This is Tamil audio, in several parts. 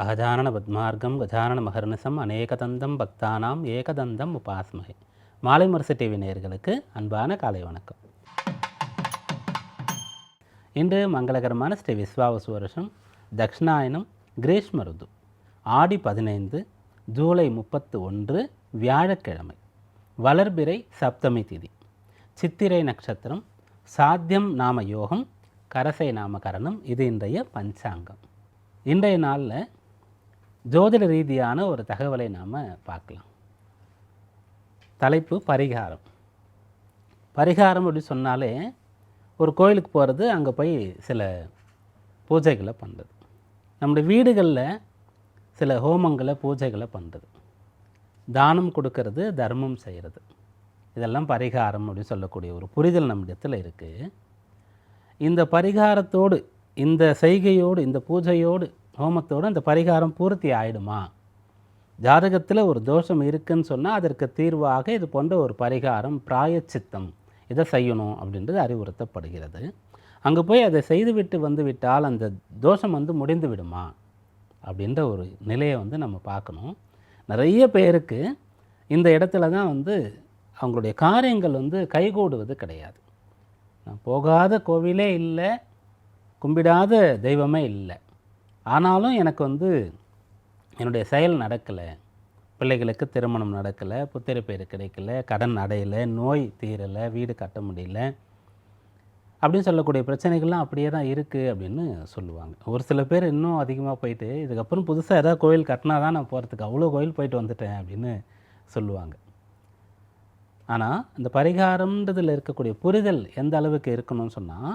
அகஜானன பத்மார்க்கம் கஜானன மகர்நிசம் அநேகதந்தம் பக்தானாம் ஏகதந்தம் உபாஸ்மகை மாலை முரசு டிவி நேயர்களுக்கு அன்பான காலை வணக்கம். இன்று மங்களகரமான ஸ்ரீ விஸ்வாவசு வருஷம் தக்ஷணாயனம் கிரீஷ்ம ருது ஆடி பதினைந்து ஜூலை முப்பத்து ஒன்று வியாழக்கிழமை. வளர்பிறை சப்தமி திதி. சித்திரை நட்சத்திரம் சாத்தியம் நாம யோகம் கரசை நாமகரணம் இது இன்றைய பஞ்சாங்கம். இன்றைய நாளில் ஜோதிட ரீதியான ஒரு தகவலை நாம் பார்க்கலாம். தலைப்பு பரிகாரம். பரிகாரம் அப்படி சொன்னாலே ஒரு கோயிலுக்கு போகிறது அங்கே போய் சில பூஜைகளை பண்ணுறது நம்முடைய வீடுகளில் சில ஹோமங்களை பூஜைகளை பண்ணுறது தானம் கொடுக்கறது தர்மம் செய்கிறது இதெல்லாம் பரிகாரம் அப்படின்னு சொல்லக்கூடிய ஒரு புரிதல் நம்மிடத்தில் இருக்குது இந்த பரிகாரத்தோடு இந்த செய்கையோடு இந்த பூஜையோடு ஹோமத்தோடு அந்த பரிகாரம் பூர்த்தி ஆயிடுமா? ஜாதகத்தில் ஒரு தோஷம் இருக்குன்னு சொன்னால் அதற்கு தீர்வாக இது போன்ற ஒரு பரிகாரம் பிராயச்சித்தம். இதை செய்யணும் அப்படின்றது அறிவுறுத்தப்படுகிறது. அங்கே போய் அதை செய்துவிட்டு வந்து விட்டால் அந்த தோஷம் வந்து முடிந்து விடுமா? அப்படின்ற ஒரு நிலையை வந்து நம்ம பார்க்கணும். நிறைய பேருக்கு இந்த இடத்துல தான் வந்து அவங்களுடைய காரியங்கள் வந்து கைகூடுவது கிடையாது. நான் போகாத கோவிலே இல்லை கும்பிடாத தெய்வமே இல்லை. ஆனாலும் எனக்கு வந்து என்னுடைய செயல் நடக்கலை. பிள்ளைகளுக்கு திருமணம் நடக்கலை புத்திர பேர் கிடைக்கல கடன் அடையலை நோய் தீரலை வீடு கட்ட முடியல அப்படின்னு சொல்லக்கூடிய பிரச்சனைகள்லாம் அப்படியே தான் இருக்குது அப்படின்னு சொல்லுவாங்க. ஒரு சில பேர் இன்னும் அதிகமாக போயிட்டு இதுக்கப்புறம் புதுசாக ஏதாவது கோயில் கட்டினா தான் நான் போகிறதுக்கு அவ்வளோ கோயில் போயிட்டு வந்துட்டேன் அப்படின்னு சொல்லுவாங்க. ஆனால் இந்த பரிகாரம்ன்றதில் இருக்கக்கூடிய புரிதல் எந்த அளவுக்கு இருக்கணும்னு சொன்னால்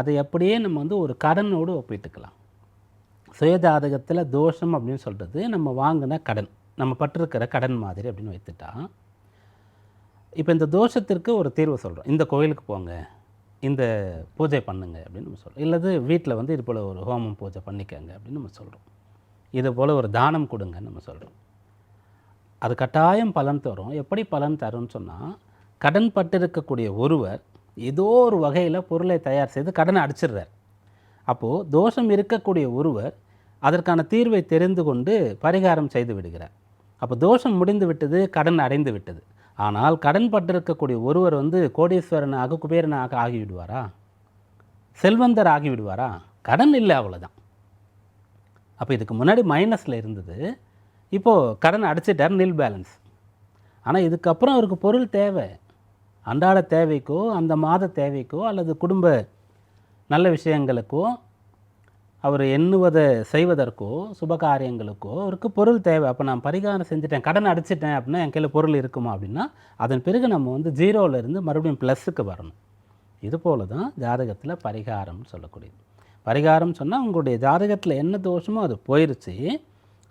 அதை அப்படியே நம்ம வந்து ஒரு கடனோடு ஒப்பிட்டுக்கலாம். சுயஜாதகத்தில் தோஷம் அப்படின்னு சொல்கிறது நம்ம வாங்கின கடன். நம்ம பட்டிருக்கிற கடன் மாதிரி அப்படின்னு வைத்துட்டா இப்போ இந்த தோஷத்திற்கு ஒரு தீர்வு சொல்கிறோம் இந்த கோயிலுக்கு போங்க இந்த பூஜை பண்ணுங்க அப்படின்னு நம்ம சொல்கிறோம் இல்லது வீட்டில் வந்து இது போல் ஒரு ஹோமம் பூஜை பண்ணிக்கங்க அப்படின்னு நம்ம சொல்கிறோம் இது போல் ஒரு தானம் கொடுங்கன்னு நம்ம சொல்கிறோம் அது கட்டாயம் பலன் தரும். எப்படி பலன் தரும்னு சொன்னால் கடன் பட்டிருக்கக்கூடிய ஒருவர் ஏதோ ஒரு வகையில் பொருளை தயார் செய்து கடனை அடிச்சிடுறார். அப்போது தோஷம் இருக்கக்கூடிய ஒருவர் அதற்கான தீர்வை தெரிந்து கொண்டு பரிகாரம் செய்து விடுகிறார். அப்போ தோஷம் முடிந்து விட்டது கடன் அடைந்து விட்டது. ஆனால் கடன் பட்டிருக்கக்கூடிய ஒருவர் வந்து கோடீஸ்வரனாக குபேரனாக ஆகிவிடுவாரா? செல்வந்தர் ஆகிவிடுவாரா? கடன் இல்லை அவ்வளோதான் அப்போ இதுக்கு முன்னாடி மைனஸில் இருந்தது. இப்போது கடன் அடைச்சிட்டார் நில் பேலன்ஸ் ஆனால் இதுக்கப்புறம் அவருக்கு பொருள் தேவை. அன்றாட தேவைக்கோ அந்த மாத தேவைக்கோ அல்லது குடும்ப நல்ல விஷயங்களுக்கோ அவர் எண்ணுவதை செய்வதற்கோ சுபகாரியங்களுக்கோ அவருக்கு பொருள் தேவை. அப்போ நான் பரிகாரம் செஞ்சுட்டேன் கடன் அடிச்சிட்டேன் அப்படின்னா என் கையில் பொருள் இருக்குமா அப்படின்னா அதன் பிறகு நம்ம வந்து ஜீரோவிலேருந்து மறுபடியும் ப்ளஸ்ஸுக்கு வரணும். இது போல தான் ஜாதகத்தில் பரிகாரம்னு சொல்லக்கூடியது. பரிகாரம் சொன்னால் உங்களுடைய ஜாதகத்தில் என்ன தோஷமோ அது போயிடுச்சு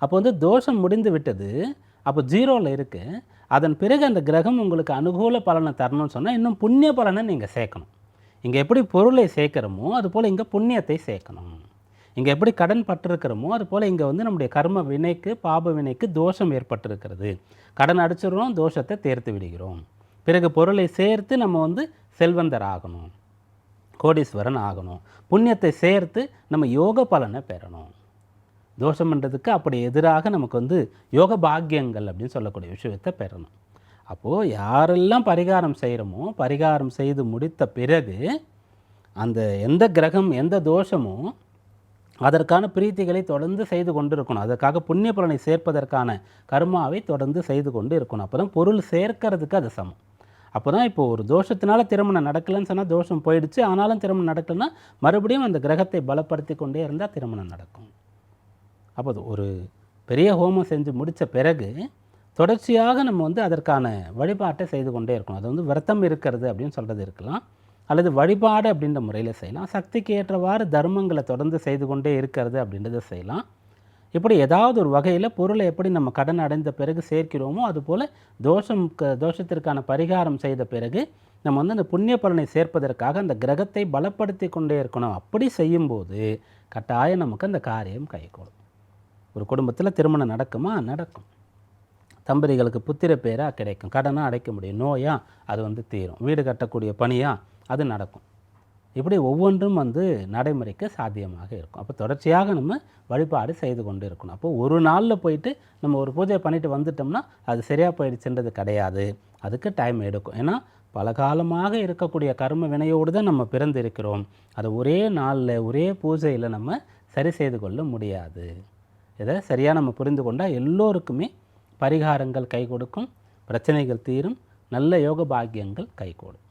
அப்போ வந்து தோஷம் முடிந்து விட்டது. அப்போ ஜீரோவில் இருக்குது அதன் பிறகு அந்த கிரகம் உங்களுக்கு அனுகூல பலனை தரணும்னு சொன்னால் இன்னும் புண்ணிய பலனை நீங்கள் சேர்க்கணும். இங்கே எப்படி பொருளை சேர்க்குறோமோ அது போல் இங்கே புண்ணியத்தை சேர்க்கணும். இங்கே எப்படி கடன் பட்டிருக்கிறோமோ அது போல் இங்கே வந்து நம்முடைய கர்ம வினைக்கு பாப வினைக்கு தோஷம் ஏற்பட்டிருக்கிறது. கடன் அடிச்சிடுறோம் தோஷத்தை தேர்த்து விடுகிறோம். பிறகு பொருளை சேர்த்து நம்ம வந்து செல்வந்தர் ஆகணும் கோடீஸ்வரன் ஆகணும். புண்ணியத்தை சேர்த்து நம்ம யோக பலனை பெறணும். தோஷம்ன்றதுக்கு அப்படி எதிராக நமக்கு வந்து யோக பாக்கியங்கள் அப்படின்னு சொல்லக்கூடிய விஷயத்தை பெறணும். அப்போது யாரெல்லாம் பரிகாரம் செய்கிறோமோ பரிகாரம் செய்து முடித்த பிறகு அந்த எந்த கிரகம் எந்த தோஷமோ அதற்கான பிரீத்திகளை தொடர்ந்து செய்து கொண்டு இருக்கணும் அதற்காக புண்ணிய பலனை சேர்ப்பதற்கான கர்மாவை தொடர்ந்து செய்து கொண்டு இருக்கணும். அப்போ தான் பொருள் சேர்க்கறதுக்கு அது சமம். அப்போ தான் இப்போ ஒரு தோஷத்தினால திருமணம் நடக்கலைன்னு சொன்னால் தோஷம் போயிடுச்சு. ஆனாலும் திருமணம் நடக்கலைன்னா மறுபடியும் அந்த கிரகத்தை பலப்படுத்தி கொண்டே இருந்தால் திருமணம் நடக்கும். அப்போது ஒரு பெரிய ஹோமம் செஞ்சு முடித்த பிறகு தொடர்ச்சியாக நம்ம வந்து அதற்கான வழிபாட்டை செய்து கொண்டே இருக்கணும். அது வந்து விரத்தம் இருக்கிறது அப்படின்னு சொல்கிறது இருக்கலாம். அல்லது வழிபாடு அப்படின்ற முறையில் செய்யலாம். சக்திக்கு ஏற்றவாறு தர்மங்களை தொடர்ந்து செய்து கொண்டே இருக்கிறது அப்படின்றத செய்யலாம். இப்படி ஏதாவது ஒரு வகையில் பொருளை எப்படி நம்ம கடன் அடைந்த பிறகு சேர்க்கிறோமோ அதுபோல் தோஷம் தோஷத்திற்கான பரிகாரம் செய்த பிறகு நம்ம வந்து அந்த புண்ணிய பலனை சேர்ப்பதற்காக அந்த கிரகத்தை பலப்படுத்தி கொண்டே இருக்கணும். அப்படி செய்யும்போது கட்டாயம் நமக்கு அந்த காரியம் கைகூடும். ஒரு குடும்பத்தில் திருமணம் நடக்குமா? நடக்கும். தம்பதிகளுக்கு புத்திர பேராக கிடைக்கும். கடனாக அடைக்க முடியும். நோயாக அது வந்து தீரும். வீடு கட்டக்கூடிய பணியாக அது நடக்கும். இப்படி ஒவ்வொன்றும் வந்து நடைமுறைக்கு சாத்தியமாக இருக்கும். அப்போ தொடர்ச்சியாக நம்ம வழிபாடு செய்து கொண்டு இருக்கணும். அப்போது ஒரு நாளில் போயிட்டு நம்ம ஒரு பூஜை பண்ணிட்டு வந்துட்டோம்னா அது சரியாக போயிடுச்சுன்றது கிடையாது. அதுக்கு டைம் எடுக்கும். ஏன்னா பல காலமாக இருக்கக்கூடிய கர்ம வினையோடு தான் நம்ம பிறந்து இருக்கிறோம் அதை ஒரே நாளில் ஒரே பூஜையில் நம்ம சரி செய்து கொள்ள முடியாது. இதை சரியாக நம்ம புரிந்து கொண்டால் எல்லோருக்குமே பரிகாரங்கள் கை கொடுக்கும் பிரச்சனைகள் தீரும் நல்ல யோக பாக்கியங்கள் கைகூடும்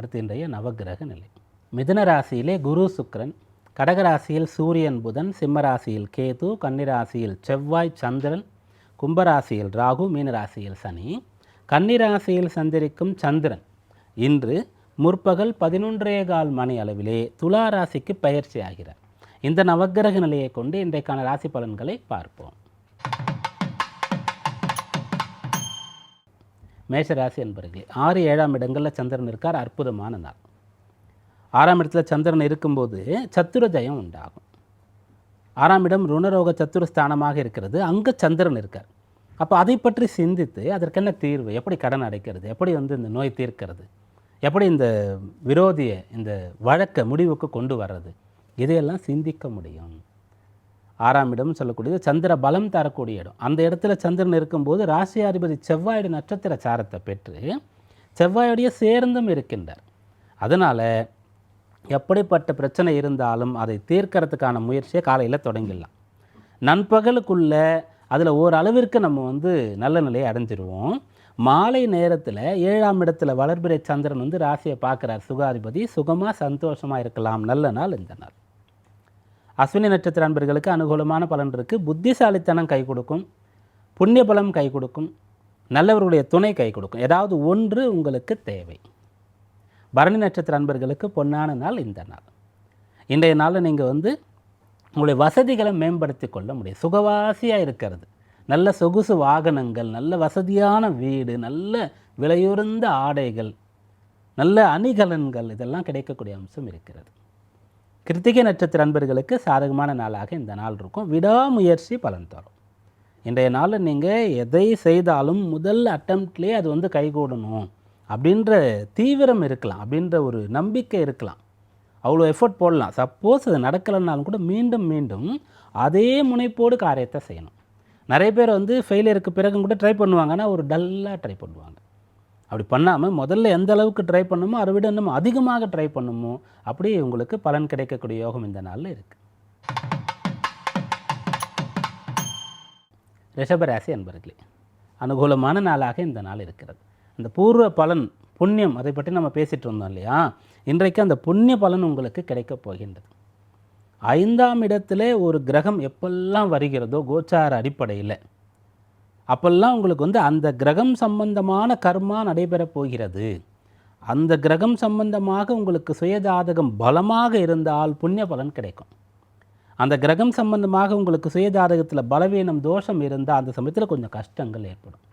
அடுத்து இன்றைய நவக்கிரக நிலை. மிதுன ராசியிலே குரு சுக்கரன் கடகராசியில் சூரியன் புதன் சிம்மராசியில் கேது கன்னிராசியில் செவ்வாய் சந்திரன் கும்பராசியில் ராகு மீனராசியில் சனி கன்னிராசியில் சந்திரிக்கும் சந்திரன். இன்று முற்பகல் பதினொன்றே கால் மணி அளவிலே துலா ராசிக்கு பயிற்சி ஆகிறார் இந்த நவக்கிரக நிலையை கொண்டு இன்றைக்கான ராசி பலன்களை பார்ப்போம். மேஷராசி என்பர்களே ஆறு ஏழாம் இடங்களில் சந்திரன் இருக்கார் அற்புதமான நாள். ஆறாம் இடத்துல சந்திரன் இருக்கும்போது சத்துர ஜயம் உண்டாகும். ஆறாம் இடம் ருணரோக சத்துரு ஸ்தானமாக இருக்கிறது அங்கே சந்திரன் இருக்கார். அப்போ அதை பற்றி சிந்தித்து அதற்கென்ன தீர்வு எப்படி கடன் அடைக்கிறது எப்படி வந்து இந்த நோய் தீர்க்கிறது எப்படி இந்த விரோதியை இந்த வழக்கை முடிவுக்கு கொண்டு வர்றது இதையெல்லாம் சிந்திக்க முடியும். ஆறாம் இடம் சொல்லக்கூடியது. சந்திர பலம் தரக்கூடிய இடம். அந்த இடத்துல சந்திரன் இருக்கும்போது ராசியாதிபதி செவ்வாயுடைய நட்சத்திர சாரத்தை பெற்று செவ்வாயுடைய சேர்ந்தும் இருக்கின்றார். அதனால் எப்படிப்பட்ட பிரச்சனை இருந்தாலும் அதை தீர்க்கறதுக்கான முயற்சியை காலையில் தொடங்கிடலாம். நண்பகலுக்குள்ள அதில் ஓரளவிற்கு நம்ம வந்து நல்ல நிலையை அடைஞ்சிருவோம். மாலை நேரத்தில் ஏழாம் இடத்துல வளர்பிறை சந்திரன் வந்து ராசியை பார்க்குறார். சுகாதிபதி சுகமாக சந்தோஷமாக இருக்கலாம். நல்ல நாள் இந்த நாள். அஸ்வினி நட்சத்திர அன்பர்களுக்கு அனுகூலமான பலன் இருக்குது புத்திசாலித்தனம் கை கொடுக்கும். புண்ணிய பலம் கை கொடுக்கும். நல்லவர்களுடைய துணை கை கொடுக்கும். ஏதாவது ஒன்று உங்களுக்கு தேவை. பரணி நட்சத்திர அன்பர்களுக்கு பொன்னான நாள் இந்த நாள். இன்றைய நாளில் நீங்கள் வந்து உங்களுடைய வசதிகளை மேம்படுத்தி கொள்ள முடியும். சுகவாசியாக இருக்கிறது. நல்ல சொகுசு வாகனங்கள் நல்ல வசதியான வீடு நல்ல விலையுறந்த ஆடைகள் நல்ல அணிகலன்கள் இதெல்லாம் கிடைக்கக்கூடிய அம்சம் இருக்கிறது. கிருத்திகை நட்சத்திர அன்பர்களுக்கு சாதகமான நாளாக இந்த நாள் இருக்கும். விடாமுயற்சி பலன் தரும். இன்றைய நாளில் நீங்கள் எதை செய்தாலும் முதல் அட்டம்ப்ட்லேயே அது வந்து கைகூடணும் அப்படின்ற தீவிரம் இருக்கலாம் அப்படின்ற ஒரு நம்பிக்கை இருக்கலாம். அவ்வளோ எஃபர்ட் போடலாம். சப்போஸ் அது நடக்கலைன்னாலும் கூட மீண்டும் மீண்டும் அதே முனைப்போடு காரியத்தை செய்யணும். நிறைய பேர் வந்து ஃபெயிலியருக்கு பிறகும் கூட ட்ரை பண்ணுவாங்க. ஆனால் ஒரு டல்லாக ட்ரை பண்ணுவாங்க. அப்படி பண்ணாமல் முதல்ல எந்த அளவுக்கு ட்ரை பண்ணுமோ அதை விட இன்னும் அதிகமாக ட்ரை பண்ணுமோ அப்படியே உங்களுக்கு பலன் கிடைக்கக்கூடிய யோகம் இந்த நாளில் இருக்குது ரிஷபராசி என்பர்களே அனுகூலமான நாளாக இந்த நாள் இருக்கிறது. அந்த பூர்வ பலன் புண்ணியம் அதை பற்றி நம்ம பேசிகிட்டு இருந்தோம் இல்லையா? இன்றைக்கு அந்த புண்ணிய பலன் உங்களுக்கு கிடைக்கப் போகின்றது. ஐந்தாம் இடத்துல ஒரு கிரகம் எப்பெல்லாம் வருகிறதோ கோச்சார அடிப்படையில் அப்பெல்லாம் உங்களுக்கு வந்து அந்த கிரகம் சம்பந்தமான கர்மா நடைபெறப் போகிறது. அந்த கிரகம் சம்பந்தமாக உங்களுக்கு சுயஜாதகம் பலமாக இருந்தால் புண்ணிய பலன் கிடைக்கும். அந்த கிரகம் சம்பந்தமாக உங்களுக்கு சுயஜாதகத்தில் பலவீனம் தோஷம் இருந்தால் அந்த சமயத்தில் கொஞ்சம் கஷ்டங்கள் ஏற்படும்.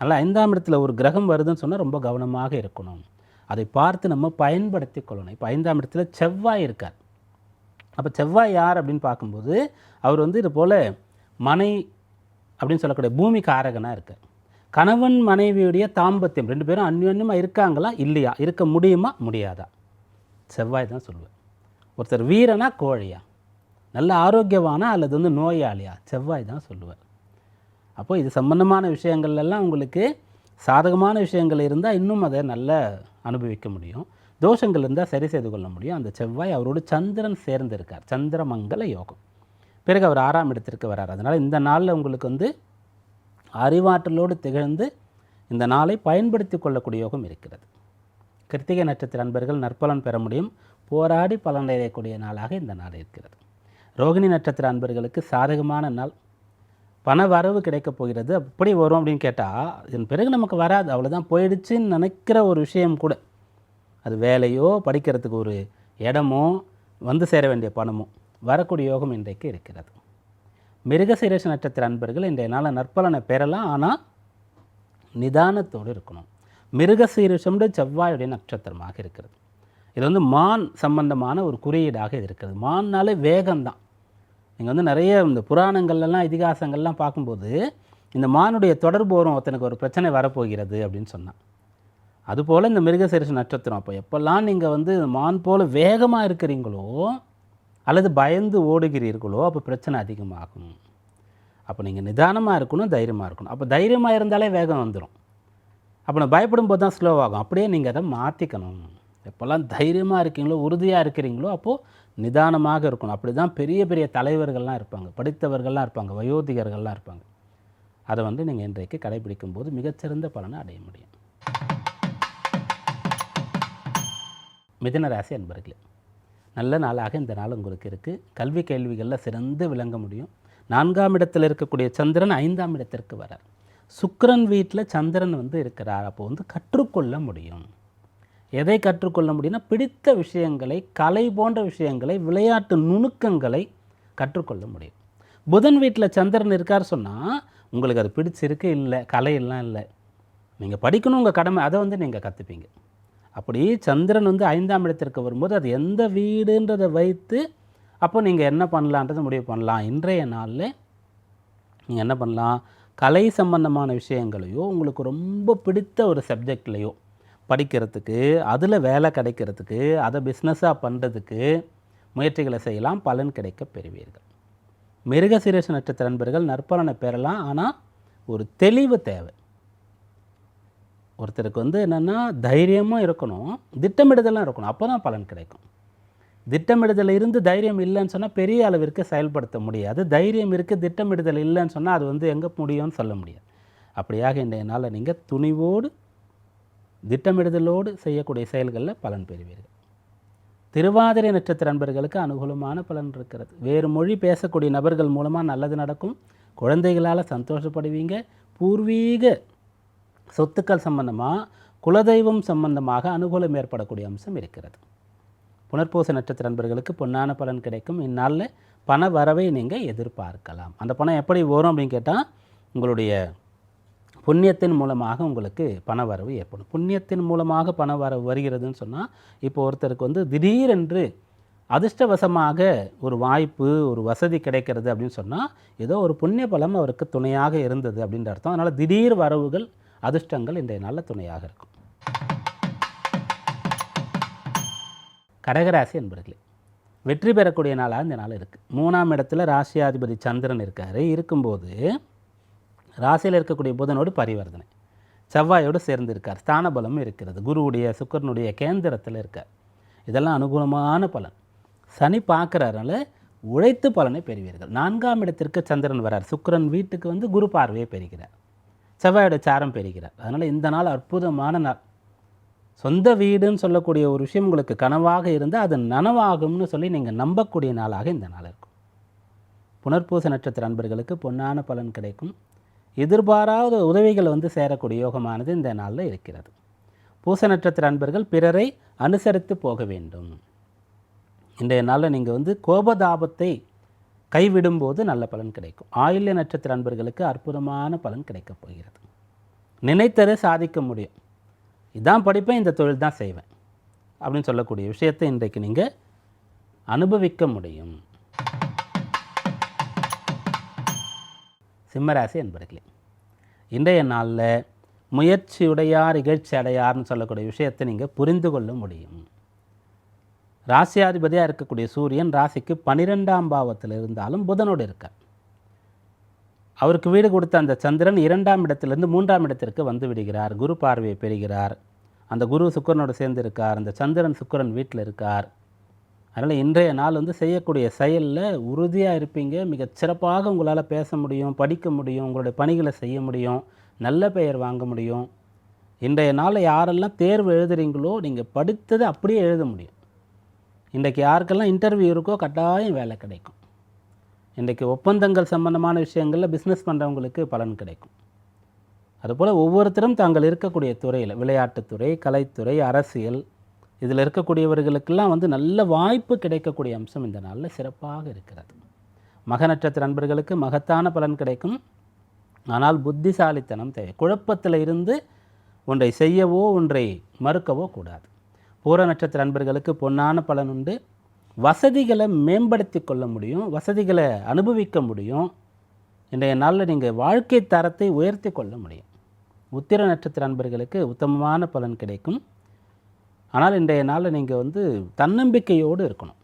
அதனால் ஐந்தாம் இடத்துல ஒரு கிரகம் வருதுன்னு சொன்னால் ரொம்ப கவனமாக இருக்கணும். அதை பார்த்து நம்ம பயன்படுத்தி கொள்ளணும். இப்போ ஐந்தாம் இடத்துல செவ்வாய் இருக்கார். அப்போ செவ்வாய் யார் அப்படின்னு பார்க்கும்போது அவர் வந்து இது போல் மனை அப்படின்னு சொல்லக்கூடிய பூமி காரகனாக இருக்கார் கணவன் மனைவியுடைய தாம்பத்தியம் ரெண்டு பேரும் அந்யோன்யமாக இருக்காங்களா? இல்லையா? இருக்க முடியுமா? முடியாதா? செவ்வாய் தான் சொல்லுவேன் ஒருத்தர் வீரனா கோழியா? நல்ல ஆரோக்கியவானா அல்லது வந்து நோயாளியா? செவ்வாய் தான் சொல்லுவார். அப்போது இது சம்பந்தமான விஷயங்கள் எல்லாம் உங்களுக்கு சாதகமான விஷயங்கள் இருந்தால் இன்னும் அதை நல்லா அனுபவிக்க முடியும். தோஷங்கள் இருந்தால் சரி செய்து கொள்ள முடியும். அந்த செவ்வாய் அவரோடு சந்திரன் சேர்ந்திருக்கார். சந்திரமங்கல யோகம். பிறகு அவர் ஆறாம் இடத்திற்கு வரார். அதனால் இந்த நாளில் உங்களுக்கு வந்து அறிவாற்றலோடு திகழ்ந்து இந்த நாளை பயன்படுத்தி கொள்ளக்கூடிய யோகம் இருக்கிறது. கிருத்திகை நட்சத்திர அன்பர்கள் நற்பலன் பெற முடியும். போராடி பலன் அடையக்கூடிய நாளாக இந்த நாள் இருக்கிறது. ரோகிணி நட்சத்திர அன்பர்களுக்கு சாதகமான நாள். பண வரவு கிடைக்கப் போகிறது. அப்படி வரும் அப்படின்னு கேட்டால் இதன் பிறகு நமக்கு வராது. அவ்வளோதான் போயிடுச்சுன்னு நினைக்கிற ஒரு விஷயம் கூட. அது வேலையோ படிக்கிறதுக்கு ஒரு இடமோ வந்து சேர வேண்டிய பணமோ. வரக்கூடிய யோகம் இன்றைக்கு இருக்கிறது. மிருகசீரஷ நட்சத்திர அன்பர்கள் இன்றைய நாளில் நற்பலனை பெறலாம். ஆனால் நிதானத்தோடு இருக்கணும். மிருகசீரிஷம்ன்ற செவ்வாயுடைய நட்சத்திரமாக இருக்கிறது. இது வந்து மான் சம்பந்தமான ஒரு குறியீடாக இது இருக்கிறது. மான்னாலே வேகம்தான். நீங்கள் வந்து நிறைய இந்த புராணங்கள்லாம் இதிகாசங்கள்லாம் பார்க்கும்போது இந்த மானுடைய தொடர்பு வரும் ஒருத்தனுக்கு ஒரு பிரச்சனை வரப்போகிறது அப்படின்னு சொன்னான். அதுபோல் இந்த மிருகசீரிஷ நட்சத்திரம் அப்போ எப்போல்லாம் நீங்கள் வந்து மான் போல் வேகமாக இருக்கிறீங்களோ அல்லது பயந்து ஓடுகிறீர்களோ அப்போ பிரச்சனை அதிகமாகும். அப்போ நீங்கள் நிதானமாக இருக்கணும் தைரியமாக இருக்கணும். அப்போ தைரியமாக இருந்தாலே வேகம் வந்துடும் அப்போ நான் பயப்படும் போது தான் ஸ்லோவாகும் அப்படியே நீங்கள் அதை மாற்றிக்கணும் எப்போல்லாம் தைரியமாக இருக்கீங்களோ உறுதியாக இருக்கிறீங்களோ அப்போது நிதானமாக இருக்கணும். அப்படி தான் பெரிய பெரிய தலைவர்கள்லாம் இருப்பாங்க. படித்தவர்கள்லாம் இருப்பாங்க. வயோதிகர்கள்லாம் இருப்பாங்க. அதை வந்து நீங்கள் இன்றைக்கு கடைபிடிக்கும் போது மிகச்சிறந்த பலனை அடைய முடியும். மிதுன ராசி அன்பர்களே நல்ல நாளாக இந்த நாள் உங்களுக்கு இருக்குது கல்வி கேள்விகளில் சிறந்து விளங்க முடியும். நான்காம் இடத்தில் இருக்கக்கூடிய சந்திரன் ஐந்தாம் இடத்திற்கு வரார். சுக்கரன் வீட்டில் சந்திரன் வந்து இருக்கிறார். அப்போ வந்து கற்றுக்கொள்ள முடியும். எதை கற்றுக்கொள்ள முடியும்னா பிடித்த விஷயங்களை கலை போன்ற விஷயங்களை விளையாட்டு நுணுக்கங்களை கற்றுக்கொள்ள முடியும். புதன் வீட்டில் சந்திரன் இருக்கார் சொன்னால் உங்களுக்கு அது பிடிச்சிருக்கு இல்லை கலையெல்லாம் இல்லை. நீங்கள் படிக்கணும் உங்கள் கடமை அதை வந்து நீங்கள் கற்றுப்பீங்க அப்படி சந்திரன் வந்து ஐந்தாம் இடத்திற்கு வரும்போது அது எந்த வீடுன்றதை வைத்து அப்போ நீங்கள் என்ன பண்ணலான்றதை முடிவு பண்ணலாம். இன்றைய நாளில் நீங்கள் என்ன பண்ணலாம்? கலை சம்பந்தமான விஷயங்களையோ உங்களுக்கு ரொம்ப பிடித்த ஒரு சப்ஜெக்ட்லேயோ படிக்கிறதுக்கு அதில் வேலை கிடைக்கிறதுக்கு அதை பிஸ்னஸாக பண்ணுறதுக்கு முயற்சிகளை செய்யலாம். பலன் கிடைக்க பெறுவீர்கள். மிருகசீரேஷ நட்சத்திர நண்பர்கள் நற்பலனை பெறலாம். ஆனால் ஒரு தெளிவு தேவை. ஒருத்தருக்கு வந்து என்னென்னா தைரியமாக இருக்கணும் திட்டமிடுதலாம் இருக்கணும். அப்போ தான் பலன் கிடைக்கும். திட்டமிடுதல் இருந்து தைரியம் இல்லைன்னு சொன்னால் பெரிய அளவிற்கு செயல்படுத்த முடியாது. தைரியம் இருக்குது திட்டமிடுதல் இல்லைன்னு சொன்னால் அது வந்து எங்கே முடியும்னு சொல்ல முடியாது. அப்படியாக இன்றைய நாளில் நீங்கள் துணிவோடு திட்டமிடுதலோடு செய்யக்கூடிய செயல்களில் பலன் பெறுவீர்கள். திருவாதிரை நட்சத்திர நண்பர்களுக்கு அனுகூலமான பலன் இருக்கிறது. வேறு மொழி பேசக்கூடிய நபர்கள் மூலமாக நல்லது நடக்கும். குழந்தைகளால் சந்தோஷப்படுவீங்க. பூர்வீக சொத்துக்கள் சம்பந்தமாக குலதெய்வம் சம்பந்தமாக அனுகூலம் ஏற்படக்கூடிய அம்சம் இருக்கிறது. புனர்பூச நட்சத்திர நண்பர்களுக்கு பொன்னான பலன் கிடைக்கும். இந்நாளில் பண வரவை நீங்கள் எதிர்பார்க்கலாம். அந்த பணம் எப்படி வரும் அப்படின்னு கேட்டால் உங்களுடைய புண்ணியத்தின் மூலமாக உங்களுக்கு பண வரவு ஏற்படும். புண்ணியத்தின் மூலமாக பண வரவு வருகிறதுன்னு சொன்னால் இப்போ ஒருத்தருக்கு வந்து திடீரென்று அதிர்ஷ்டவசமாக ஒரு வாய்ப்பு ஒரு வசதி கிடைக்கிறது அப்படின்னு சொன்னால் ஏதோ ஒரு புண்ணிய பலம் அவருக்கு துணையாக இருந்தது அப்படின்ற அர்த்தம். அதனால் திடீர் வரவுகள் அதிர்ஷ்டங்கள் இன்றைய நாளில் துணையாக இருக்கும். கடகராசி என்பர்களே வெற்றி பெறக்கூடிய நாளாக இந்த நாள் இருக்குது மூணாம் இடத்துல ராசியாதிபதி சந்திரன் இருக்கார். இருக்கும்போது ராசியில் இருக்கக்கூடிய புதனோடு பரிவர்த்தனை. செவ்வாயோடு சேர்ந்து இருக்கார். ஸ்தான பலமும் இருக்கிறது. குருவுடைய சுக்கரனுடைய கேந்திரத்தில் இருக்கார். இதெல்லாம் அனுகூலமான பலன். சனி பார்க்குறதுனால உழைத்து பலனை பெறுவீர்கள். நான்காம் இடத்திற்கு சந்திரன் வரார். சுக்கிரன் வீட்டுக்கு வந்து குரு பார்வையை பெறுகிறார். செவ்வாயோட சாரம் பெறுகிறார். அதனால் இந்த நாள் அற்புதமான நாள். சொந்த வீடுன்னு சொல்லக்கூடிய ஒரு விஷயம் உங்களுக்கு கனவாக இருந்தால் அது நனவாகும்னு சொல்லி நீங்கள் நம்பக்கூடிய நாளாக இந்த நாள் இருக்கும். புனர்பூச நட்சத்திர அன்பர்களுக்கு பொன்னான பலன் கிடைக்கும். எதிர்பாராத உதவிகள் வந்து சேரக்கூடிய யோகமானது இந்த நாளில் இருக்கிறது. பூச நட்சத்திர அன்பர்கள் பிறரை அனுசரித்து போக வேண்டும். இன்றைய நாளில் நீங்கள் வந்து கோபதாபத்தை கைவிடும்போது நல்ல பலன் கிடைக்கும். ஆயுள்ய நட்சத்திர அன்பர்களுக்கு அற்புதமான பலன் கிடைக்கப் போகிறது. நினைத்ததை சாதிக்க முடியும். இதான் படிப்பேன் இந்த தொழில் தான் செய்வேன். அப்படின்னு சொல்லக்கூடிய விஷயத்தை இன்றைக்கு நீங்கள் அனுபவிக்க முடியும். சிம்மராசி என்பர்களே இன்றைய நாளில் முயற்சியுடையார் இகழ்ச்சி அடையார்னு சொல்லக்கூடிய விஷயத்தை நீங்கள் புரிந்து கொள்ள முடியும். ராசியாதிபதியாக இருக்கக்கூடிய சூரியன் ராசிக்கு பனிரெண்டாம் பாவத்தில் இருந்தாலும் புதனோடு இருக்கார். அவருக்கு வீடு கொடுத்த அந்த சந்திரன் இரண்டாம் இடத்திலிருந்து மூன்றாம் இடத்திற்கு வந்து விடுகிறார். குரு பார்வையை பெறுகிறார். அந்த குரு சுக்கரனோடு சேர்ந்து இருக்கார். அந்த சந்திரன் சுக்கரன் வீட்டில் இருக்கார். அதனால் இன்றைய நாள் வந்து செய்யக்கூடிய செயலில் உறுதியாக இருப்பீங்க. மிகச் சிறப்பாக உங்களால் பேச முடியும் படிக்க முடியும் உங்களுடைய பணிகளை செய்ய முடியும் நல்ல பெயர் வாங்க முடியும். இன்றைய நாளில் யாரெல்லாம் தேர்வு எழுதுறீங்களோ நீங்கள் படித்ததை அப்படியே எழுத முடியும். இன்றைக்கு யாருக்கெல்லாம் இன்டர்வியூ இருக்கோ கட்டாயம் வேலை கிடைக்கும். இன்றைக்கு ஒப்பந்தங்கள் சம்பந்தமான விஷயங்களில் பிஸ்னஸ் பண்ணுறவங்களுக்கு பலன் கிடைக்கும். அதுபோல் ஒவ்வொருத்தரும் தாங்கள் இருக்கக்கூடிய துறையில் விளையாட்டுத்துறை கலைத்துறை அரசியல் இதில் இருக்கக்கூடியவர்களுக்கெல்லாம் வந்து நல்ல வாய்ப்பு கிடைக்கக்கூடிய அம்சம் இந்த நாளில் சிறப்பாக இருக்கிறது. மக நட்சத்திர நண்பர்களுக்கு மகத்தான பலன் கிடைக்கும். ஆனால் புத்திசாலித்தனம் தேவை. குழப்பத்தில் இருந்து ஒன்றை செய்யவோ ஒன்றை மறுக்கவோ கூடாது. பூர நட்சத்திர நண்பர்களுக்கு பொன்னான பலன் உண்டு. வசதிகளை மேம்படுத்தி கொள்ள முடியும் வசதிகளை அனுபவிக்க முடியும். இன்றைய நாளில் நீங்கள் வாழ்க்கை தரத்தை உயர்த்தி கொள்ள முடியும். உத்திர நட்சத்திர அன்பர்களுக்கு உத்தமமான பலன் கிடைக்கும். ஆனால் இன்றைய நாளில் நீங்கள் வந்து தன்னம்பிக்கையோடு இருக்கணும்.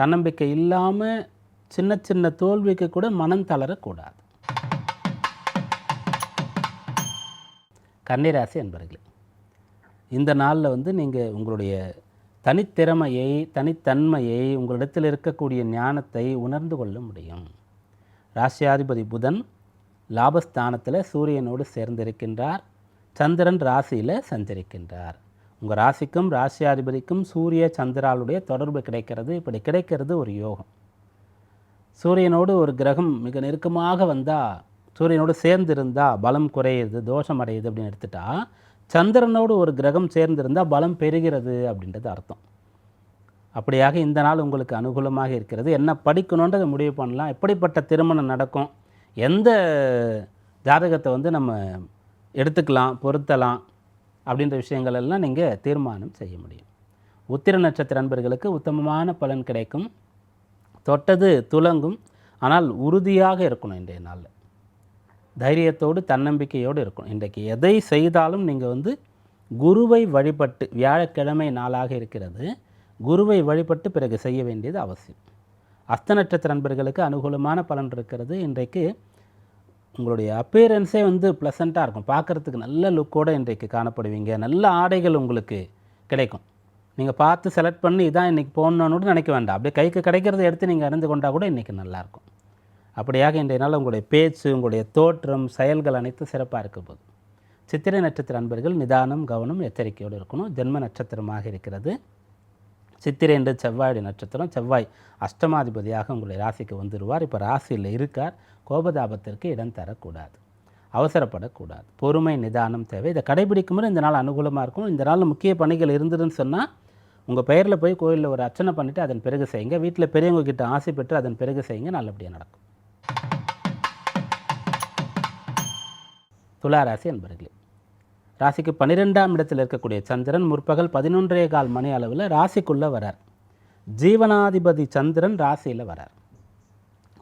தன்னம்பிக்கை இல்லாமல் சின்ன சின்ன தோல்விக்கு கூட மனம் தளரக்கூடாது. கன்னிராசி என்பர்களே இந்த நாளில் வந்து நீங்கள் உங்களுடைய தனித்திறமையை தனித்தன்மையை உங்களிடத்தில் இருக்கக்கூடிய ஞானத்தை உணர்ந்து கொள்ள முடியும். ராசியாதிபதி புதன் லாபஸ்தானத்தில் சூரியனோடு சேர்ந்திருக்கின்றார். சந்திரன் ராசியில் சஞ்சரிக்கின்றார். உங்கள் ராசிக்கும் ராசியாதிபதிக்கும் சூரிய சந்திராளுடைய தொடர்பு கிடைக்கிறது. இப்படி கிடைக்கிறது ஒரு யோகம். சூரியனோடு ஒரு கிரகம் மிக நெருக்கமாக வந்தால் சூரியனோடு சேர்ந்து இருந்தால் பலம் குறையுது தோஷம் அடையுது அப்படின்னு எடுத்துட்டா சந்திரனோடு ஒரு கிரகம் சேர்ந்திருந்தால் பலம் பெறுகிறது அப்படின்றது அர்த்தம். அப்படியாக இந்த நாள் உங்களுக்கு அனுகூலமாக இருக்கிறது. என்ன படிக்கணுன்றதை முடிவு பண்ணலாம். எப்படிப்பட்ட திருமணம் நடக்கும்? எந்த ஜாதகத்தை வந்து நம்ம எடுத்துக்கலாம் பொருத்தலாம் அப்படின்ற விஷயங்கள் எல்லாம் நீங்கள் தீர்மானம் செய்ய முடியும். உத்திர நட்சத்திர அன்பர்களுக்கு உத்தமமான பலன் கிடைக்கும். தொட்டது துலங்கும். ஆனால் உறுதியாக இருக்கணும் இன்றைய நாளில். தைரியத்தோடு தன்னம்பிக்கையோடு இருக்கணும். இன்றைக்கு எதை செய்தாலும் நீங்கள் வந்து குருவை வழிபட்டு வியாழக்கிழமை நாளாக இருக்கிறது குருவை வழிபட்டு பிறகு செய்ய வேண்டியது அவசியம். அஸ்த நட்சத்திர நண்பர்களுக்கு அனுகூலமான பலன் இருக்கிறது. இன்றைக்கு உங்களுடைய அப்பியரன்ஸே வந்து ப்ளசண்ட்டாக இருக்கும். பார்க்குறதுக்கு நல்ல லுக்கோடு இன்றைக்கு காணப்படுவீங்க. நல்ல ஆடைகள் உங்களுக்கு கிடைக்கும். நீங்கள் பார்த்து செலக்ட் பண்ணி இதான் இன்றைக்கி போடணுன்னு கூட நினைக்க வேண்டாம். அப்படியே கைக்கு கிடைக்கிறத எடுத்து நீங்கள் அறிந்து கொண்டால் கூட இன்றைக்கி நல்லாயிருக்கும் அப்படியாக இன்றைய நாள் உங்களுடைய பேச்சு உங்களுடைய தோற்றம் செயல்கள் அனைத்தும் சிறப்பாக இருக்க போகுது. சித்திரை நட்சத்திர அன்பர்கள் நிதானம் கவனம் எச்சரிக்கையோடு இருக்கணும். ஜென்ம நட்சத்திரமாக இருக்கிறது. சித்திரை என்று செவ்வாயுடைய நட்சத்திரம் செவ்வாய் அஷ்டமாதிபதியாக உங்களுடைய ராசிக்கு வந்துடுவார் இப்போ ராசியில் இருக்கார். கோபதாபத்திற்கு இடம் தரக்கூடாது. அவசரப்படக்கூடாது. பொறுமை நிதானம் தேவை. இதை கடைபிடிக்கும் போது இந்த நாள் அனுகூலமாக இருக்கும் இந்த நாள் முக்கிய பணிகள் இருந்ததுன்னு சொன்னால் உங்கள் பெயரில் போய் கோயிலில் ஒரு அர்ச்சனை பண்ணிவிட்டு அதன் பிறகு செய்யுங்க. வீட்டில் பெரியவங்க கிட்ட ஆசை பெற்று அதன் பிறகு செய்யுங்க. நல்லபடியாக நடக்கும். துளாராசி அன்பர்களே. ராசிக்கு பன்னிரெண்டாம் இடத்தில் இருக்கக்கூடிய சந்திரன் முற்பகல் பதினொன்றே கால் மணி அளவில் ராசிக்குள்ளே வரார். ஜீவனாதிபதி சந்திரன் ராசியில் வரார்.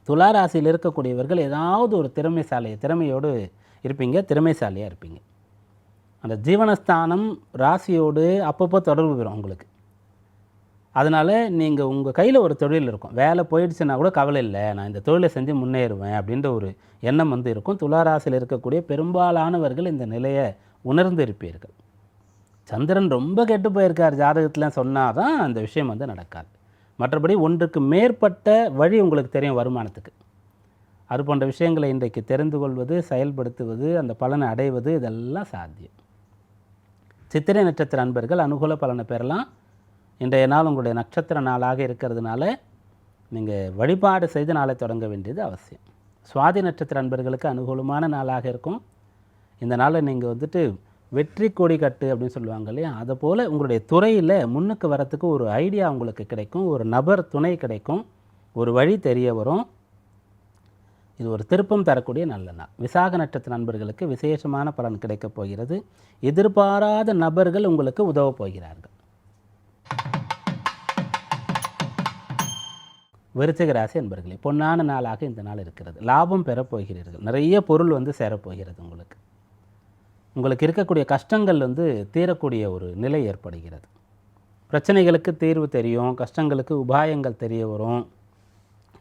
துலா ராசியில் இருக்கக்கூடியவர்கள் ஏதாவது ஒரு திறமைசாலையை திறமையோடு இருப்பீங்க திறமைசாலியாக இருப்பீங்க. அந்த ஜீவனஸ்தானம் ராசியோடு அப்பப்போ தொடர்பு பெறும் உங்களுக்கு. அதனால் நீங்கள் உங்கள் கையில் ஒரு தொழில் இருக்கும். வேலை போயிடுச்சுன்னா கூட கவலை இல்லை. நான் இந்த தொழிலை செஞ்சு முன்னேறுவேன் அப்படின்ற ஒரு எண்ணம் வந்து இருக்கும். துளாராசியில் இருக்கக்கூடிய பெரும்பாலானவர்கள் இந்த நிலையை உணர்ந்து இருப்பீர்கள் சந்திரன் ரொம்ப கெட்டு போயிருக்கார் ஜாதகத்தில் சொன்னால் தான் அந்த விஷயம் வந்து நடக்காது. மற்றபடி ஒன்றுக்கு மேற்பட்ட வழி உங்களுக்கு தெரியும் வருமானத்துக்கு. அது போன்ற விஷயங்களை இன்றைக்கு தெரிந்து கொள்வது செயல்படுத்துவது அந்த பலனை அடைவது இதெல்லாம் சாத்தியம். சித்திரை நட்சத்திர அன்பர்கள் அனுகூல பலனை பெறலாம். இன்றைய நாள் உங்களுடைய நட்சத்திர நாளாக இருக்கிறதுனால நீங்கள் வழிபாடு செய்து நாளை தொடங்க வேண்டியது அவசியம். சுவாதி நட்சத்திர அன்பர்களுக்கு அனுகூலமான நாளாக இருக்கும். இந்த நாளில் நீங்கள் வந்துட்டு வெற்றி கொடி கட்டு அப்படின்னு சொல்லுவாங்க இல்லையா? அதை போல் உங்களுடைய துறையில் முன்னுக்கு வரத்துக்கு ஒரு ஐடியா உங்களுக்கு கிடைக்கும். ஒரு நபர் துணை கிடைக்கும். ஒரு வழி தெரிய வரும். இது ஒரு திருப்பம் தரக்கூடிய நல்ல நாள். விசாக நட்சத்திர நண்பர்களுக்கு விசேஷமான பலன் கிடைக்கப் போகிறது. எதிர்பாராத நபர்கள் உங்களுக்கு உதவப் போகிறார்கள். விருச்சிக ராசி என்பர்களே பொன்னான நாளாக இந்த நாள் இருக்கிறது. லாபம் பெறப்போகிறீர்கள் நிறைய பொருள் வந்து சேரப்போகிறது உங்களுக்கு. உங்களுக்கு இருக்கக்கூடிய கஷ்டங்கள் வந்து தீரக்கூடிய ஒரு நிலை ஏற்படுகிறது. பிரச்சனைகளுக்கு தீர்வு தெரியும் கஷ்டங்களுக்கு உபாயங்கள் தெரிய வரும்.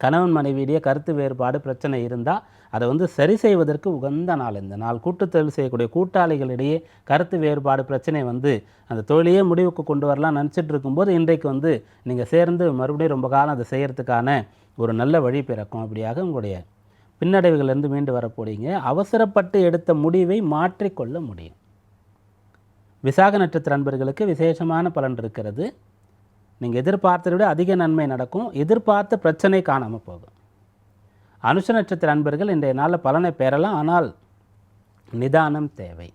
கணவன் மனைவியிடையே கருத்து வேறுபாடு பிரச்சனை இருந்தால் அதை வந்து சரி செய்வதற்கு உகந்த நாள் இந்த நாள். கூட்டுத்தொழில் செய்யக்கூடிய கூட்டாளிகளிடையே கருத்து வேறுபாடு பிரச்சனை வந்து அந்த தொழிலையே முடிவுக்கு கொண்டு வரலாம் நினச்சிட்டு இருக்கும்போது இன்றைக்கு வந்து நீங்கள் சேர்ந்து மறுபடியும் ரொம்ப காலம் அதை செய்கிறதுக்கான ஒரு நல்ல வழி பிறக்கும் அப்படியாக உங்களுடைய பின்னடைவுகளிலிருந்து மீண்டு வரப்போறீங்க. அவசரப்பட்டு எடுத்த முடிவை மாற்றிக்கொள்ள முடியும். விசாக நட்சத்திர அன்பர்களுக்கு விசேஷமான பலன் இருக்கிறது. நீங்கள் எதிர்பார்த்ததை விட அதிக நன்மை நடக்கும். எதிர்பார்த்த பிரச்சனை காணாமல் போகும். அனுஷ நட்சத்திர அன்பர்கள் இன்றைய நாளில் பலனை பெறலாம். ஆனால் நிதானம் தேவை.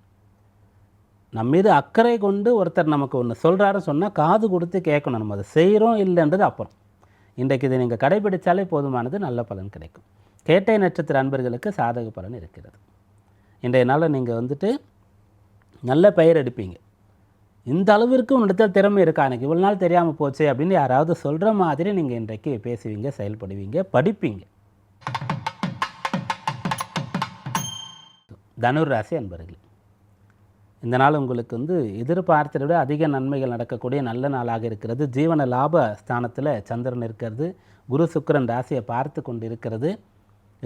நம்ம மீது அக்கறை கொண்டு ஒருத்தர் நமக்கு ஒன்று சொல்கிறாரு சொன்னால் காது கொடுத்து கேட்கணும். நம்ம அதை செய்கிறோம் இல்லைன்றது அப்புறம். இன்றைக்கு இதை நீங்கள் கடைபிடித்தாலே போதுமானது நல்ல பலன் கிடைக்கும். கேட்டை நட்சத்திர அன்பர்களுக்கு சாதக பலன் இருக்கிறது. இன்றைய நாளில் நீங்கள் வந்துட்டு நல்ல பெயர் எடுப்பீங்க இந்த அளவிற்கு உன்னிடத்தில் திறமை இருக்கா? எனக்கு இவ்வளோ நாள் தெரியாமல் போச்சு அப்படின்னு யாராவது சொல்கிற மாதிரி நீங்கள் இன்றைக்கு பேசுவீங்க செயல்படுவீங்க படிப்பீங்க. தனுர் ராசி அன்பர்களே இந்த நாள் உங்களுக்கு வந்து எதிர்பார்த்ததை விட அதிக நன்மைகள் நடக்கக்கூடிய நல்ல நாளாக இருக்கிறது. ஜீவன லாப ஸ்தானத்தில் சந்திரன் இருக்கிறது குரு சுக்கரன் ராசியை பார்த்து கொண்டு இருக்கிறது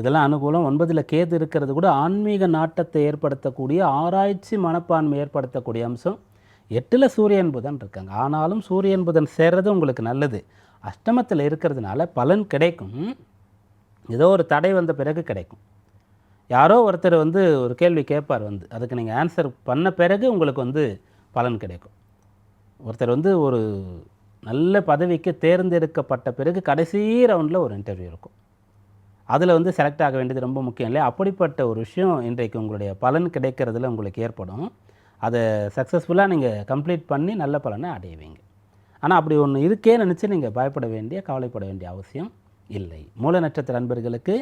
இதெல்லாம் அனுகூலம். ஒன்பதில் கேது இருக்கிறது கூட ஆன்மீக நாட்டத்தை ஏற்படுத்தக்கூடிய ஆராய்ச்சி மனப்பான்மை ஏற்படுத்தக்கூடிய அம்சம். எட்டில் சூரியன் புதன் இருக்காங்க. ஆனாலும் சூரியன் புதன் சேர்றது உங்களுக்கு நல்லது. அஷ்டமத்தில் இருக்கிறதுனால பலன் கிடைக்கும். ஏதோ ஒரு தடை வந்த பிறகு கிடைக்கும். யாரோ ஒருத்தர் வந்து ஒரு கேள்வி கேட்பார் வந்து. அதுக்கு நீங்கள் ஆன்சர் பண்ண பிறகு உங்களுக்கு வந்து பலன் கிடைக்கும். ஒருத்தர் வந்து ஒரு நல்ல பதவிக்கு தேர்ந்தெடுக்கப்பட்ட பிறகு கடைசி ரவுண்டில் ஒரு இன்டர்வியூ இருக்கும். அதில் வந்து செலக்ட் ஆக வேண்டியது ரொம்ப முக்கியம் இல்லை அப்படிப்பட்ட ஒரு விஷயம் இன்றைக்கு உங்களுடைய பலன் கிடைக்கிறதுல உங்களுக்கு ஏற்படும். அதை சக்ஸஸ்ஃபுல்லாக நீங்கள் கம்ப்ளீட் பண்ணி நல்ல பலனை அடைவீங்க. ஆனால் அப்படி ஒன்று இருக்கே நினச்சி நீங்கள் பயப்பட வேண்டிய கவலைப்பட வேண்டிய அவசியம் இல்லை. மூல நட்சத்திர அன்பர்களுக்கு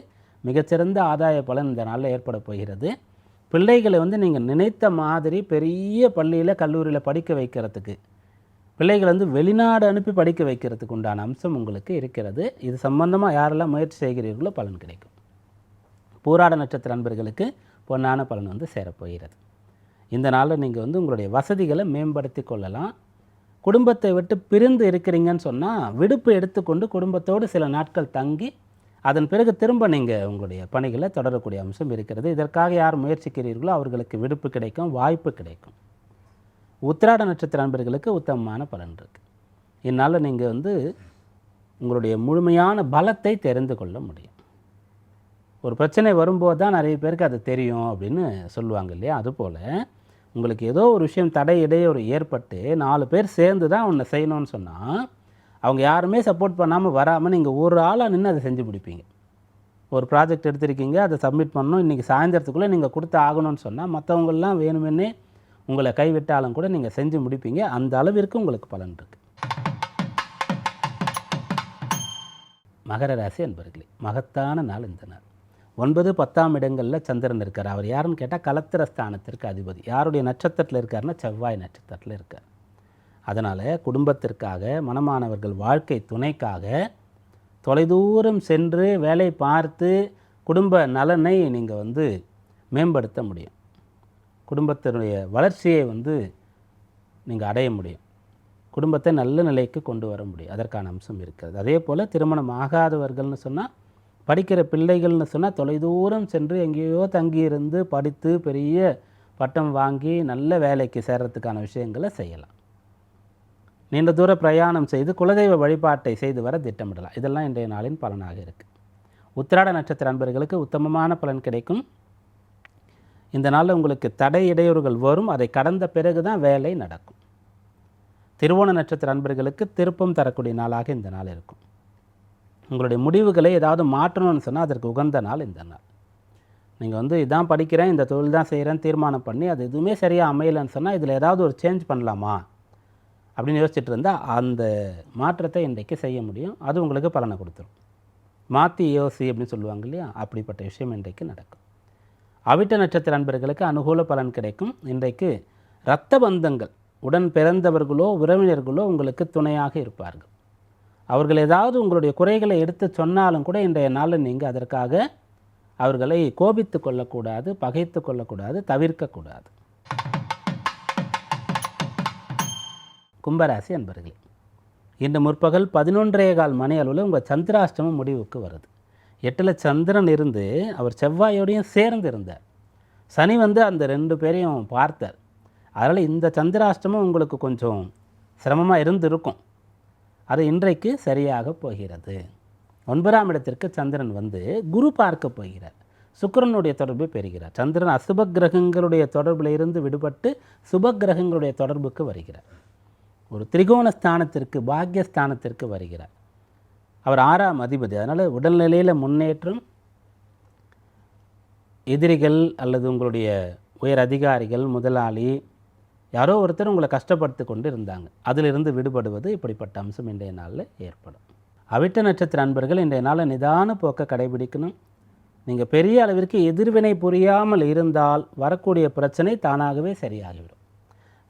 மிகச்சிறந்த ஆதாய பலன் இந்த நாளில் ஏற்பட போகிறது. பிள்ளைகளை வந்து நீங்கள் நினைத்த மாதிரி பெரிய பள்ளியில் கல்லூரியில் படிக்க வைக்கிறதுக்கு பிள்ளைகளை வந்து வெளிநாடு அனுப்பி படிக்க வைக்கிறதுக்கு உண்டான அம்சம் உங்களுக்கு இருக்கிறது. இது சம்பந்தமாக யாரெல்லாம் முயற்சி செய்கிறீர்களோ பலன் கிடைக்கும். பூராட நட்சத்திர அன்பர்களுக்கு பொன்னான பலன் வந்து சேரப்போகிறது. இந்த நாளில் நீங்கள் வந்து உங்களுடைய வசதிகளை மேம்படுத்தி கொள்ளலாம். குடும்பத்தை விட்டு பிரிந்து இருக்கிறீங்கன்னு சொன்னால் விடுப்பு எடுத்துக்கொண்டு குடும்பத்தோடு சில நாட்கள் தங்கி அதன் பிறகு திரும்ப நீங்கள் உங்களுடைய பணிகளை தொடரக்கூடிய அம்சம் இருக்கிறது. இதற்காக யார் முயற்சிக்கிறீர்களோ அவர்களுக்கு விடுப்பு கிடைக்கும் வாய்ப்பு கிடைக்கும். உத்திராட நட்சத்திர அன்பர்களுக்கு உத்தமமான பலன் இருக்குது இதனால் நீங்கள் வந்து உங்களுடைய முழுமையான பலத்தை தெரிந்து கொள்ள முடியும். ஒரு பிரச்சனை வரும்போது தான் நிறைய பேருக்கு அது தெரியும் அப்படின்னு சொல்லுவாங்க இல்லையா? அதுபோல் உங்களுக்கு ஏதோ ஒரு விஷயம் தடை இடையூறு ஏற்பட்டு நாலு பேர் சேர்ந்து தான் உன்னை செய்யணும்னு சொன்னால் அவங்க யாருமே சப்போர்ட் பண்ணாமல் வராமல் நீங்கள் ஒரு ஆளாக நின்று அதை செஞ்சு முடிப்பீங்க. ஒரு ப்ராஜெக்ட் எடுத்திருக்கீங்க அதை சப்மிட் பண்ணணும் இன்றைக்கி சாயந்தரத்துக்குள்ளே நீங்கள் கொடுத்து ஆகணும்னு சொன்னால் மற்றவங்களெலாம் வேணுமென்னே உங்களை கைவிட்டாலும் கூட நீங்கள் செஞ்சு முடிப்பீங்க. அந்த அளவிற்கு உங்களுக்கு பலன் இருக்குது மகர ராசி அன்பர்களே மகத்தான நாள் இந்த நாள். ஒன்பது பத்தாம் இடங்களில் சந்திரன் இருக்கார். அவர் யாருன்னு கேட்டால் கலத்திர ஸ்தானத்திற்கு அதிபதி. யாருடைய நட்சத்திரத்தில் இருக்காருன்னா செவ்வாய் நட்சத்திரத்தில் இருக்கார். அதனால் குடும்பத்திற்காக மனமானவர்கள் வாழ்க்கை துணைக்காக தொலைதூரம் சென்று வேலை பார்த்து குடும்ப நலனை நீங்கள் வந்து மேம்படுத்த முடியும். குடும்பத்தினுடைய வளர்ச்சியை வந்து நீங்கள் அடைய முடியும். குடும்பத்தை நல்ல நிலைக்கு கொண்டு வர முடியும். அதற்கான அம்சம் இருக்கிறது. அதே போல் திருமணம் ஆகாதவர்கள்னு சொன்னால் படிக்கிற பிள்ளைகள்னு சொன்னால் தொலைதூரம் சென்று எங்கேயோ தங்கியிருந்து படித்து பெரிய பட்டம் வாங்கி நல்ல வேலைக்கு சேர்கிறதுக்கான விஷயங்களை செய்யலாம். நீண்ட தூர பிரயாணம் செய்து குலதெய்வ வழிபாட்டை செய்து வர திட்டமிடலாம். இதெல்லாம் இன்றைய நாளின் பலனாக இருக்குது உத்திராட நட்சத்திர அன்பர்களுக்கு உத்தமமான பலன் கிடைக்கும். இந்த நாளில் உங்களுக்கு தடை இடையூறுகள் வரும். அதை கடந்த பிறகு தான் வேலை நடக்கும். திருவோண நட்சத்திர அன்பர்களுக்கு திருப்பம் தரக்கூடிய நாளாக இந்த நாள் இருக்கும். உங்களுடைய முடிவுகளை ஏதாவது மாற்றணும்னு சொன்னால் அதற்கு உகந்த நாள் இந்த நாள். நீங்கள் வந்து இதான் படிக்கிறேன் இந்த தொழில் தான் செய்கிறேன் தீர்மானம் பண்ணி அது எதுவுமே சரியாக அமையலைன்னு சொன்னால் இதில் ஏதாவது ஒரு சேஞ்ச் பண்ணலாமா? அப்படின்னு யோசிச்சுட்டு இருந்தால் அந்த மாற்றத்தை இன்றைக்கு செய்ய முடியும். அது உங்களுக்கு பலனை கொடுத்துரும். மாற்றி யோசி அப்படின்னு சொல்லுவாங்க இல்லையா? அப்படிப்பட்ட விஷயம் இன்றைக்கு நடக்கும். அவிட்ட நட்சத்திர அன்பர்களுக்கு அனுகூல பலன் கிடைக்கும். இன்றைக்கு இரத்த பந்தங்கள் உடன் பிறந்தவர்களோ உறவினர்களோ உங்களுக்கு துணையாக இருப்பார்கள். அவர்கள் ஏதாவது உங்களுடைய குறைகளை எடுத்து சொன்னாலும் கூட இன்றைய நாளில் நீங்கள் அதற்காக அவர்களை கோபித்து கொள்ளக்கூடாது பகைத்து கொள்ளக்கூடாது தவிர்க்கக்கூடாது. கும்பராசி அன்பர்களே இன்று முற்பகல் பதினொன்றே கால் மணி அளவில் உங்கள் சந்திராஷ்டமம் முடிவுக்கு வருது. எட்டில் சந்திரன் இருந்து அவர் செவ்வாயோடையும் சேர்ந்து இருந்தார். சனி வந்து அந்த ரெண்டு பேரையும் பார்த்தார். அதனால் இந்த சந்திராஷ்டமம் உங்களுக்கு கொஞ்சம் சிரமமாக இருந்திருக்கும். அது இன்றைக்கு சரியாக போகிறது. ஒன்பதாம் இடத்திற்கு சந்திரன் வந்து குரு பார்க்க போகிறார். சுக்கரனுடைய தொடர்பை பெறுகிறார். சந்திரன் அசுப கிரகங்களுடைய தொடர்பில் இருந்து விடுபட்டு சுப கிரகங்களுடைய தொடர்புக்கு வருகிறார். ஒரு திரிகோண ஸ்தானத்திற்கு பாக்யஸ்தானத்திற்கு வருகிறார். அவர் ஆறாம் அதிபதி. அதனால் உடல்நிலையில் முன்னேற்றம் எதிரிகள் அல்லது உங்களுடைய உயர் அதிகாரிகள் முதலாளி யாரோ ஒருத்தர் உங்களை கஷ்டப்படுத்தி கொண்டு இருந்தாங்க அதிலிருந்து விடுபடுவது இப்படிப்பட்ட அம்சம் இன்றைய நாளில் ஏற்படும். அவிட்ட நட்சத்திர அன்பர்கள் இன்றைய நாளில் நிதான போக்கை கடைபிடிக்கணும். நீங்கள் பெரிய அளவிற்கு எதிர்வினை புரியாமல் இருந்தால் வரக்கூடிய பிரச்சனை தானாகவே சரியாகிவிடும்.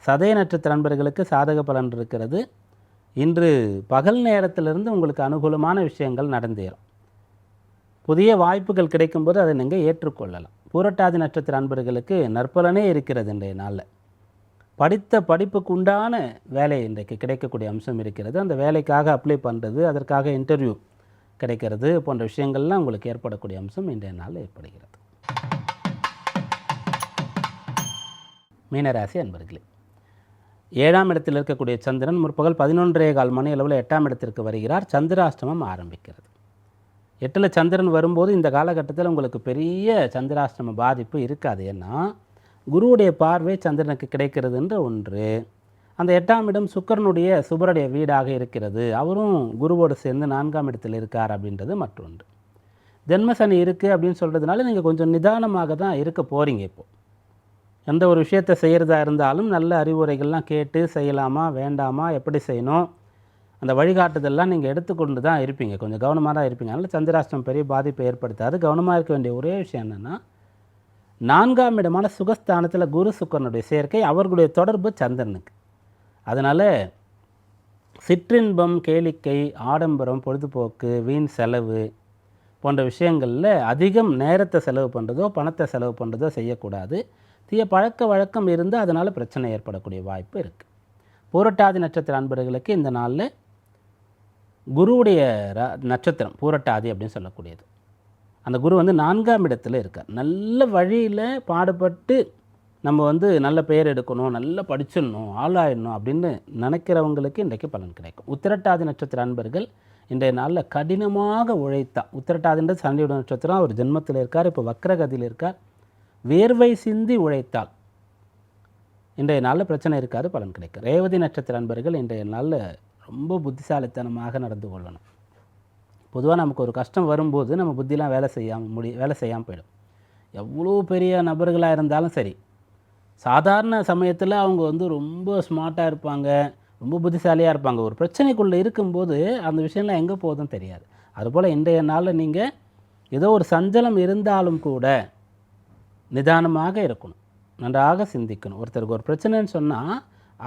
சதய நட்சத்திர அன்பர்களுக்கு சாதக பலன் இருக்கிறது. இன்று பகல் நேரத்திலிருந்து உங்களுக்கு அனுகூலமான விஷயங்கள் நடந்தேறும். புதிய வாய்ப்புகள் கிடைக்கும்போது அதை நீங்கள் ஏற்றுக்கொள்ளலாம். பூரட்டாதி நட்சத்திர அன்பர்களுக்கு நற்பலனே இருக்கிறது இன்றைய நாளில். படித்த படிப்புக்கு உண்டான வேலை இன்றைக்கு கிடைக்கக்கூடிய அம்சம் இருக்கிறது. அந்த வேலைக்காக அப்ளை பண்ணுறது அதற்காக இன்டர்வியூ கிடைக்கிறது போன்ற விஷயங்கள்லாம் உங்களுக்கு ஏற்படக்கூடிய அம்சம் இன்றைய நாளில் ஏற்படுகிறது. மீனராசி அன்பர்களே ஏழாம் இடத்தில் இருக்கக்கூடிய சந்திரன் முற்பகல் பதினொன்றே கால் மணி அளவில் எட்டாம் இடத்திற்கு வருகிறார். சந்திராஷ்டமம் ஆரம்பிக்கிறது. எட்டில் சந்திரன் வரும்போது இந்த காலகட்டத்தில் உங்களுக்கு பெரிய சந்திராஷ்டம பாதிப்பு இருக்காது. ஏன்னா குருவுடைய பார்வை சந்திரனுக்கு கிடைக்கிறதுன்ற ஒன்று. அந்த எட்டாம் இடம் சுக்கரனுடைய சுபருடைய வீடாக இருக்கிறது. அவரும் குருவோடு சேர்ந்து நான்காம் இடத்தில் இருக்கார் அப்படின்றது மற்றொன்று. ஜென்மசனி இருக்குது அப்படின்னு சொல்கிறதுனால நீங்கள் கொஞ்சம் நிதானமாக தான் இருக்க போகிறீங்க இப்போது எந்த ஒரு விஷயத்தை செய்கிறதா இருந்தாலும் நல்ல அறிவுரைகள்லாம் கேட்டு செய்யலாமா வேண்டாமா எப்படி செய்யணும் அந்த வழிகாட்டுதெல்லாம் நீங்கள் எடுத்துக்கொண்டு தான் இருப்பீங்க. கொஞ்சம் கவனமாக தான் இருப்பீங்க. அதனால் சந்திராஷ்டிரம் பெரிய பாதிப்பை ஏற்படுத்தாது. கவனமாக இருக்க வேண்டிய ஒரே விஷயம் என்னென்னா நான்காம் இடமான சுகஸ்தானத்தில் குரு சுக்கரனுடைய சேர்க்கை அவர்களுடைய தொடர்பு சந்திரனுக்கு. அதனால் சிற்றின்பம் கேளிக்கை ஆடம்பரம் பொழுதுபோக்கு வீண் செலவு போன்ற விஷயங்களில் அதிகம் நேரத்தை செலவு பண்ணுறதோ பணத்தை செலவு பண்ணுறதோ செய்யக்கூடாது. தீய பழக்க வழக்கம் இருந்து அதனால் பிரச்சனை ஏற்படக்கூடிய வாய்ப்பு இருக்குது பூரட்டாதி நட்சத்திர அன்பர்களுக்கு இந்த நாளில் குருவுடைய ர- நட்சத்திரம் பூரட்டாதி அப்படின்னு சொல்லக்கூடியது. அந்த குரு வந்து நான்காம் இடத்துல இருக்கார். நல்ல வழியில் பாடுபட்டு நம்ம வந்து நல்ல பெயர் எடுக்கணும் நல்லா படிச்சிடணும் ஆளாயிடணும் அப்படின்னு நினைக்கிறவங்களுக்கு இன்றைக்கு பலன் கிடைக்கும். உத்திரட்டாதி நட்சத்திர அன்பர்கள் இன்றைய நாளில் கடினமாக உழைத்தா உத்திரட்டாதின்ற சனியோட நட்சத்திரம் அவர் ஜென்மத்தில் இருக்கார் இப்போ வக்ரகதியில் இருக்கார். வேர்வை சிந்தி உழைத்தால் இன்றைய நாளில் பிரச்சனை இருக்காது பலன் கிடைக்கும். ரேவதி நட்சத்திர அன்பர்கள் இன்றைய நாளில் ரொம்ப புத்திசாலித்தனமாக நடந்து கொள்ளணும். பொதுவாக நமக்கு ஒரு கஷ்டம் வரும்போது நம்ம புத்திலாம் வேலை செய்யாமல் முடி வேலை செய்யாமல் போயிடும். எவ்வளோ பெரிய நபர்களாக இருந்தாலும் சரி. சாதாரண சமயத்தில் அவங்க வந்து ரொம்ப ஸ்மார்ட்டாக இருப்பாங்க ரொம்ப புத்திசாலியாக இருப்பாங்க. ஒரு பிரச்சனைக்குள்ளே இருக்கும்போது அந்த விஷயம்லாம் எங்கே போகுதுன்னு தெரியாது. அதுபோல் இன்றைய நாளில் நீங்கள் ஏதோ ஒரு சஞ்சலம் இருந்தாலும் கூட நிதானமாக இருக்கணும். நன்றாக சிந்திக்கணும். ஒருத்தருக்கு ஒரு பிரச்சனைன்னு சொன்னால்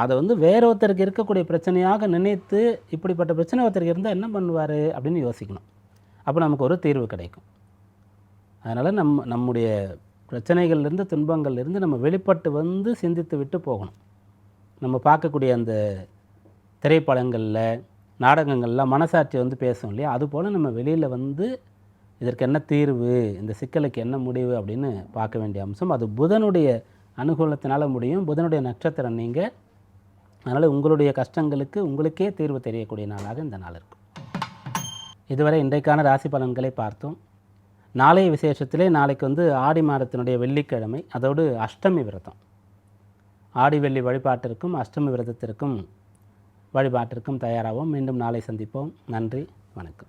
அதை வந்து வேற ஒருத்தருக்கு இருக்கக்கூடிய பிரச்சனையாக நினைத்து இப்படிப்பட்ட பிரச்சனை ஒருத்தருக்கு இருந்தால் என்ன பண்ணுவார் அப்படின்னு யோசிக்கணும். அப்போ நமக்கு ஒரு தீர்வு கிடைக்கும். அதனால் நம்ம நம்முடைய பிரச்சனைகள்லேருந்து துன்பங்கள்லேருந்து நம்ம வெளிப்பட்டு வந்து சிந்தித்து விட்டு போகணும். நம்ம பார்க்கக்கூடிய அந்த திரைப்படங்களில் நாடகங்களில் மனசாட்சி வந்து பேசும் இல்லையா? அதுபோல் நம்ம வெளியில் வந்து இதற்கு என்ன தீர்வு இந்த சிக்கலுக்கு என்ன முடிவு அப்படின்னு பார்க்க வேண்டிய அம்சம். அது புதனுடைய அனுகூலத்தினால் முடியும். புதனுடைய நட்சத்திரம் நீங்கள் அதனால் உங்களுடைய கஷ்டங்களுக்கு உங்களுக்கே தீர்வு தெரியக்கூடிய நாளாக இந்த நாள் இருக்கும். இதுவரை இன்றைக்கான ராசி பலன்களை பார்த்தோம். நாளைய விசேஷத்திலே நாளைக்கு வந்து ஆடி மாதத்தினுடைய வெள்ளிக்கிழமை அதோடு அஷ்டமி விரதம். ஆடி வெள்ளி வழிபாட்டிற்கும் அஷ்டமி விரதத்திற்கும் வழிபாட்டிற்கும் தயாராகவும் மீண்டும் நாளை சந்திப்போம். நன்றி வணக்கம்.